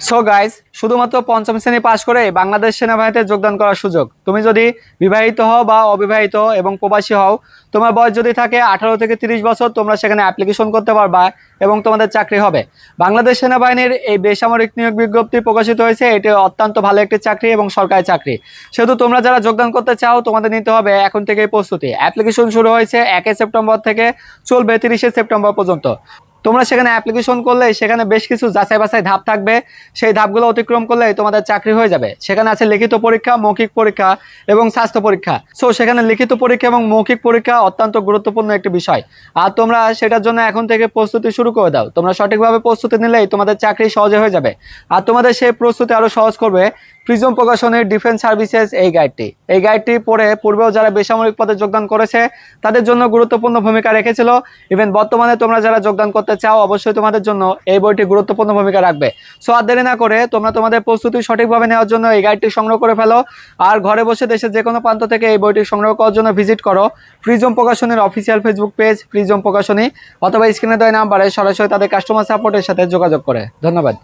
So guys শুধুমাত্র পঞ্চম শ্রেণি পাশ করে বাংলাদেশ সেনাবাহিনীতে যোগদান করার সুযোগ। তুমি যদি বিবাহিত হও বা অবিবাহিত এবং প্রবাসী হও, তোমার বয়স যদি থাকে আঠারো থেকে তিরিশ বছর, তোমরা সেখানে অ্যাপ্লিকেশন করতে পারবা এবং তোমাদের চাকরি হবে। বাংলাদেশ সেনাবাহিনীর এই বেসামরিক নিয়োগ বিজ্ঞপ্তি প্রকাশিত হয়েছে। এটি অত্যন্ত ভালো একটি চাকরি এবং সরকারি চাকরি। সেহেতু তোমরা যারা যোগদান করতে চাও, তোমাদের নিতে হবে এখন থেকেই প্রস্তুতি। অ্যাপ্লিকেশন শুরু হয়েছে একই সেপ্টেম্বর থেকে, চলবে তিরিশে সেপ্টেম্বর পর্যন্ত। তোমরা সেখানে অ্যাপ্লিকেশন করলে সেখানে বেশ কিছু যাচাই বাছাই ধাপ থাকবে। সেই ধাপগুলো অতিক্রম করলে তোমাদের চাকরি হয়ে যাবে। সেখানে আছে লিখিত পরীক্ষা, মৌখিক পরীক্ষা এবং স্বাস্থ্য পরীক্ষা। সো সেখানে লিখিত পরীক্ষা এবং মৌখিক পরীক্ষা অত্যন্ত গুরুত্বপূর্ণ একটি বিষয়। আর তোমরা সেটার জন্য এখন থেকে প্রস্তুতি শুরু করে দাও। তোমরা সঠিকভাবে প্রস্তুতি নিলেই তোমাদের চাকরি সহজে হয়ে যাবে। আর তোমাদের সেই প্রস্তুতি আরও সহজ করবে প্রিজম প্রকাশনের ডিফেন্স সার্ভিসেস এই গাইডটি। এই গাইডটি পড়ে পূর্বেও যারা বেসামরিক পদে যোগদান করেছে, তাদের জন্য গুরুত্বপূর্ণ ভূমিকা রেখেছিল। ইভেন বর্তমানে তোমরা যারা যোগদান করতে চাও অবশ্যই তোমাদের জন্য এই বইটি গুরুত্বপূর্ণ ভূমিকা রাখবে। সো আর দেরি না করে তোমরা তোমাদের প্রস্তুতি সঠিকভাবে নেওয়ার জন্য এই গাইডটি সংগ্রহ করে ফেলো। আর ঘরে বসে দেশের যে কোনো প্রান্ত থেকে এই বইটি সংগ্রহ করার জন্য ভিজিট করো। Prism প্রকাশনের official Facebook page Prism Prokashoni, অথবা স্ক্রিনে দেয় নাম্বারে সরাসরি তাদের কাস্টমার সাপোর্টের সাথে যোগাযোগ করে। ধন্যবাদ।